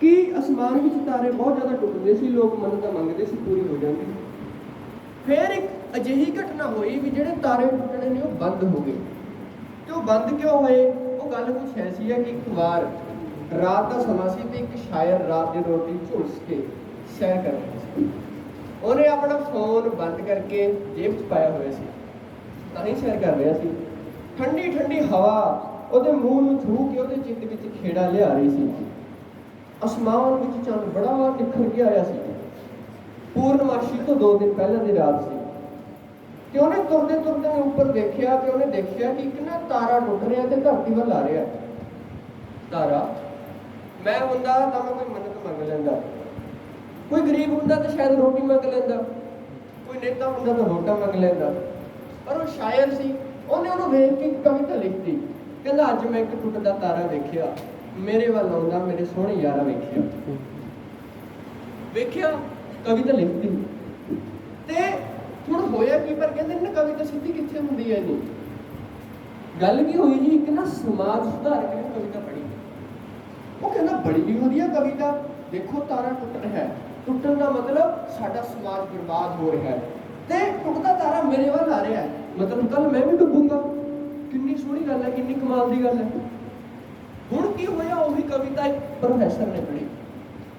ਕਿ ਅਸਮਾਨ ਵਿੱਚ ਤਾਰੇ ਬਹੁਤ ਜ਼ਿਆਦਾ ਟੁੱਟਦੇ ਸੀ, ਲੋਕ ਮੰਨਤਾਂ ਮੰਗਦੇ ਸੀ ਪੂਰੀ ਹੋ ਜਾਂਦੀ। ਫਿਰ ਇੱਕ ਅਜਿਹੀ ਘਟਨਾ ਹੋਈ ਵੀ ਜਿਹੜੇ ਤਾਰੇ ਟੁੱਟਣੇ ਨੇ, ਉਹ ਬੰਦ ਹੋ ਗਏ। ਤੇ ਉਹ ਬੰਦ ਕਿਉਂ ਹੋਏ? ਉਹ ਗੱਲ ਕੁਛ ਐਸੀ ਹੈ ਕਿ ਇੱਕ ਵਾਰ ਰਾਤ ਦਾ ਸਮਾਂ ਸੀ ਤੇ ਇੱਕ ਸ਼ਾਇਰ ਰਾਤ ਦੀ ਰੋਟੀ ਝੁਲਸ ਕੇ ਸੈਰ ਕਰ ਰਿਹਾ ਸੀ। ਉਹਨੇ ਆਪਣਾ ਫੋਨ ਬੰਦ ਕਰਕੇ ਜੇਬ 'ਚ ਪਾਇਆ ਹੋਇਆ ਸੀ। ਤਾਂ ਹੀ ਸੈਰ ਕਰ ਰਿਹਾ ਸੀ। ਠੰਡੀ ਠੰਡੀ ਹਵਾ ਉਹਦੇ ਮੂੰਹ ਨੂੰ ਛੂ ਕੇ ਉਹਦੇ ਚਿੱਤ ਵਿੱਚ ਖੇੜਾ ਲਿਆ ਰਹੀ ਸੀ। ਅਸਮਾਨ ਵਿੱਚ ਚੰਦ ਬੜਾ ਨਿਖਰ ਕੇ ਆਇਆ ਸੀ। ਪੂਰਨਮਾਸ਼ੀ ਤੋਂ ਦੋ ਦਿਨ ਪਹਿਲਾਂ ਦੀ ਰਾਤ ਸੀ। ਤੇ ਉਹਨੇ ਤੁਰਦੇ ਤੁਰਦੇ ਉੱਪਰ ਦੇਖਿਆ ਤੇ ਉਹਨੇ ਦੇਖਿਆ ਕਿ ਇੱਕ ਨਾ ਤਾਰਾ ਟੁੱਟ ਰਿਹਾ ਤੇ ਧਰਤੀ ਵੱਲ ਆ ਰਿਹਾ। ਤਾਰਾ, ਮੈਂ ਹੁੰਦਾ ਤਾਂ ਮੈਂ ਕੋਈ ਮੰਨਤ ਮੰਗ ਲੈਂਦਾ। ਕੋਈ ਗਰੀਬ ਹੁੰਦਾ ਤਾਂ ਸ਼ਾਇਦ ਰੋਟੀ ਮੰਗ ਲੈਂਦਾ। ਕੋਈ ਨੇਤਾ ਹੁੰਦਾ ਤਾਂ ਵੋਟਾਂ ਮੰਗ ਲੈਂਦਾ। ਪਰ ਉਹ ਸ਼ਾਇਰ ਸੀ। ਉਹਨੇ ਉਹਨੂੰ ਵੇਖ ਕੇ ਕਵਿਤਾ ਲਿਖਤੀ। ਕਹਿੰਦਾ, ਅੱਜ ਮੈਂ ਇੱਕ ਟੁੱਟਦਾ ਤਾਰਾ ਵੇਖਿਆ। ਮੇਰੇ ਵੱਲ ਆਉਂਦਾ, ਮੇਰੇ ਸੋਹਣੇ ਯਾਰਾ ਵੇਖਿਆ। ਵੇਖਿਆ? ਕਵਿਤਾ ਲਿਖਤੀ ਤੇ ਹੁਣ ਹੋਇਆ ਕੀ ਪਰ ਕਹਿੰਦੇ ਨੇ ਕਵਿਤਾ ਸਿੱਧੀ ਕਿੱਥੇ ਹੁੰਦੀ ਹੈ ਨਹੀਂ ਗੱਲ ਕੀ ਹੋਈ ਜੀ? ਇੱਕ ਨਾ ਸਮਾਜ ਸੁਧਾਰਕ ਨੇ ਕਵਿਤਾ ਪੜ੍ਹੀ। ਉਹ ਕਹਿੰਦਾ ਬੜੀ ਵਧੀਆ ਕਵਿਤਾ। ਦੇਖੋ, ਤਾਰਾ ਟੁੱਟ ਰਿਹਾ ਹੈ। ਟੁੱਟਣ ਦਾ ਮਤਲਬ ਸਾਡਾ ਸਮਾਜ ਬਰਬਾਦ ਹੋ ਰਿਹਾ ਹੈ। ਤੇ ਟੁੱਟਦਾ ਤਾਰਾ ਮੇਰੇ ਵੱਲ ਆ ਰਿਹਾ ਹੈ। ਮਤਲਬ ਕੱਲ ਮੈਂ ਵੀ ਡੁੱਬੂਗਾ। ਕਿੰਨੀ ਸੋਹਣੀ ਗੱਲ ਹੈ, ਕਿੰਨੀ ਕਮਾਲ ਦੀ ਗੱਲ ਹੈ। ਹੁਣ ਕੀ ਹੋਇਆ? ਉਹੀ ਕਵਿਤਾ ਇੱਕ ਪ੍ਰੋਫੈਸਰ ਨੇ ਪੜ੍ਹੀ।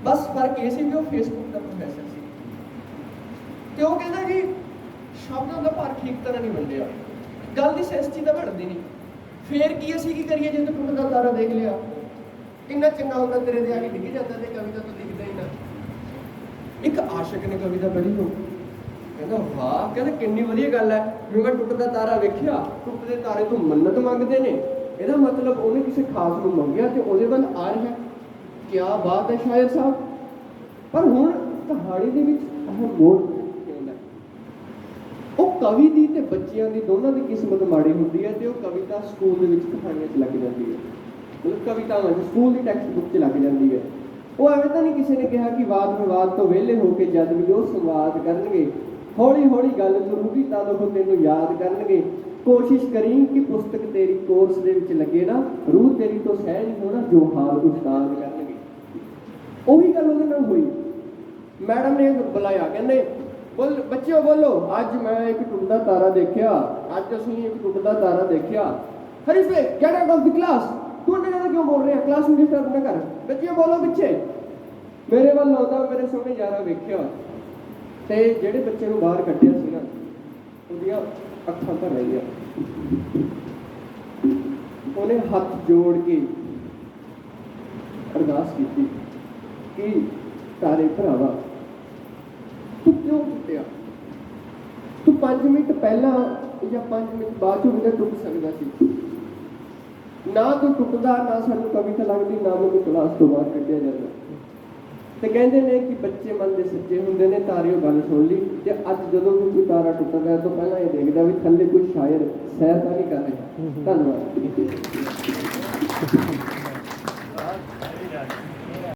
ਬਸ ਫ਼ਰਕ ਇਹ ਸੀ ਕਿ ਉਹ ਫੇਸਬੁੱਕ ਦਾ ਪ੍ਰੋਫੈਸਰ ਸੀ। ਤੇ ਉਹ ਕਹਿੰਦਾ ਜੀ ਸ਼ਬਦਾਂ ਦਾ ਭਾਰ ਠੀਕ ਤਰ੍ਹਾਂ ਨਹੀਂ ਵੰਡਿਆ। ਗੱਲ ਦੀ ਸੈਂਸਿਟੀ ਤਾਂ ਬਣਦੀ ਨਹੀਂ। ਫੇਰ ਕੀ ਅਸੀਂ ਕੀ ਕਰੀਏ ਜੇ ਤੂੰ ਟੁੱਟਦਾ ਤਾਰਾ ਦੇਖ ਲਿਆ? ਕਿੰਨਾ ਚੰਗਾ ਹੁੰਦਾ ਤੇਰੇ ਦੇ ਆ ਕੇ ਡਿੱਗ ਜਾਂਦਾ ਤੇ ਕਵਿਤਾ ਤੋਂ ਲਿਖਦਾ ਹੀ ਨਾ। ਇੱਕ ਆਸ਼ਿਕ ਨੇ ਕਵਿਤਾ ਪੜ੍ਹੀ ਹੋ ਕਹਿੰਦਾ, ਵਾਹ, ਕਹਿੰਦਾ ਕਿੰਨੀ ਵਧੀਆ ਗੱਲ ਹੈ। ਜਿਵੇਂ ਮੈਂ ਟੁੱਟਦਾ ਤਾਰਾ ਵੇਖਿਆ? ਟੁੱਟਦੇ ਤਾਰੇ ਤੋਂ ਮੰਨਤ ਮੰਗਦੇ ਨੇ। ਇਹਦਾ ਮਤਲਬ ਉਹਨੇ ਕਿਸੇ ਖਾਸ ਨੂੰ ਮੰਗਿਆ ਤੇ ਉਹਦੇ ਵੱਲ ਆ ਰਿਹਾ। ਕੀ ਬਾਤ ਹੈ ਸ਼ਾਇਰ ਸਾਹਿਬ। ਪਰ ਹੁਣ ਕਹਾਣੀ ਦੇ ਵਿੱਚ ਇਹ ਮੋੜ ਕਿਉਂਦਾ ਉਹ ਕਵੀ ਦੀ ਤੇ ਬੱਚਿਆਂ ਦੀ ਦੋਨਾਂ ਦੀ ਕਿਸਮਤ ਮਾੜੀ ਹੁੰਦੀ ਹੈ ਤੇ ਉਹ ਕਵਿਤਾ ਸਕੂਲ ਦੇ ਵਿੱਚ ਕਹਾਣੀਆਂ 'ਚ ਲੱਗ ਜਾਂਦੀ ਹੈ। ਮਤਲਬ ਕਵਿਤਾਵਾਂ 'ਚ, ਸਕੂਲ ਦੀ ਟੈਕਸਟ ਬੁੱਕ 'ਚ ਲੱਗ ਜਾਂਦੀ ਹੈ। ਉਹ ਐਵੇਂ ਤਾਂ ਨਹੀਂ ਕਿਸੇ ਨੇ ਕਿਹਾ ਕਿ ਵਾਦ ਵਿਵਾਦ ਤੋਂ ਵਿਹਲੇ ਹੋ ਕੇ ਜਦ ਵੀ ਉਹ ਸੰਵਾਦ ਕਰਨਗੇ ਹੌਲੀ ਹੌਲੀ ਗੱਲ ਤੁਰੂਗੀ ਤਦ ਉਹ ਤੈਨੂੰ ਯਾਦ ਕਰਨਗੇ। ਕੋਸ਼ਿਸ਼ ਕਰੀ ਕਿ ਪੁਸਤਕ ਤੇਰੀ ਕੋਰਸ ਦੇ ਵਿੱਚ ਲੱਗੇ ਨਾ, ਰੂਹ ਤੇਰੀ ਤੋਂ ਸਹਿਜ ਹੋਣਾ ਜੋ ਹਾਲ ਉਸਤਾਦ ਕਰਨਗੇ। ਉਹੀ ਗੱਲ ਉਹਦੇ ਨਾਲ ਹੋਈ। ਮੈਡਮ ਨੇ ਬੁਲਾਇਆ, ਕਹਿੰਦੇ, ਬੋਲ, ਬੱਚਿਓ ਬੋਲੋ, ਅੱਜ ਮੈਂ ਇੱਕ ਟੁੱਟਦਾ ਤਾਰਾ ਦੇਖਿਆ, ਅੱਜ ਅਸੀਂ ਇੱਕ ਟੁੱਟਦਾ ਤਾਰਾ ਦੇਖਿਆ। ਹਰੀਫੇ get out of the class ਤੂੰ ਇੰਨਾ ਜ਼ਿਆਦਾ ਕਿਉਂ ਬੋਲ ਰਿਹਾ? ਕਲਾਸ ਨੂੰ ਡਿਸਟਰਬ ਨਾ ਕਰ। ਬੱਚਿਓ ਬੋਲੋ ਪਿੱਛੇ। ਮੇਰੇ ਵੱਲ ਆਉਂਦਾ ਮੇਰੇ ਸੋਹਣੇ ਯਾਰਾ ਵੇਖਿਆ। ਤੇ ਜਿਹੜੇ ਬੱਚੇ ਨੂੰ ਬਾਹਰ ਕੱਢਿਆ ਸੀ ਉਹਦੀਆਂ ਅੱਖਾਂ ਭਰ ਰਹੀਆਂ ਉਹਨੇ ਹੱਥ ਜੋੜ ਕੇ ਅਰਦਾਸ ਕੀਤੀ ਕਿ ਤਾਰੇ ਭਰਾਵਾ, ਤੂੰ ਕਿਉਂ ਟੁੱਟਿਆ? ਤੂੰ 5 ਮਿੰਟ ਪਹਿਲਾਂ ਜਾਂ 5 ਮਿੰਟ ਬਾਅਦ ਚੋਂ ਵੀ ਟੁੱਟ ਸਕਦਾ ਸੀ। ਨਾ ਤੂੰ ਟੁੱਟਦਾ, ਨਾ ਸਾਨੂੰ ਕਵਿਤਾ ਲੱਗਦੀ, ਨਾ ਮੈਨੂੰ ਕਲਾਸ ਤੋਂ ਬਾਹਰ ਕੱਢਿਆ ਜਾਂਦਾ। ਤੇ ਕਹਿੰਦੇ ਨੇ ਕਿ ਬੱਚੇ ਮਨ ਦੇ ਸੱਚੇ ਹੁੰਦੇ ਨੇ ਤਾਰਿਓ ਗੱਲ ਸੁਣ ਲਈ ਤੇ ਅੱਜ ਜਦੋਂ ਵੀ ਕੋਈ ਤਾਰਾ ਟੁੱਟਦਾ ਤੋਂ ਪਹਿਲਾਂ ਇਹ ਦੇਖਦਾ ਵੀ ਥੱਲੇ ਕੋਈ ਸ਼ਾਇਰ ਸੈਰ ਤਾਂ ਨਹੀਂ ਕਰ ਰਿਹਾ। ਧੰਨਵਾਦ।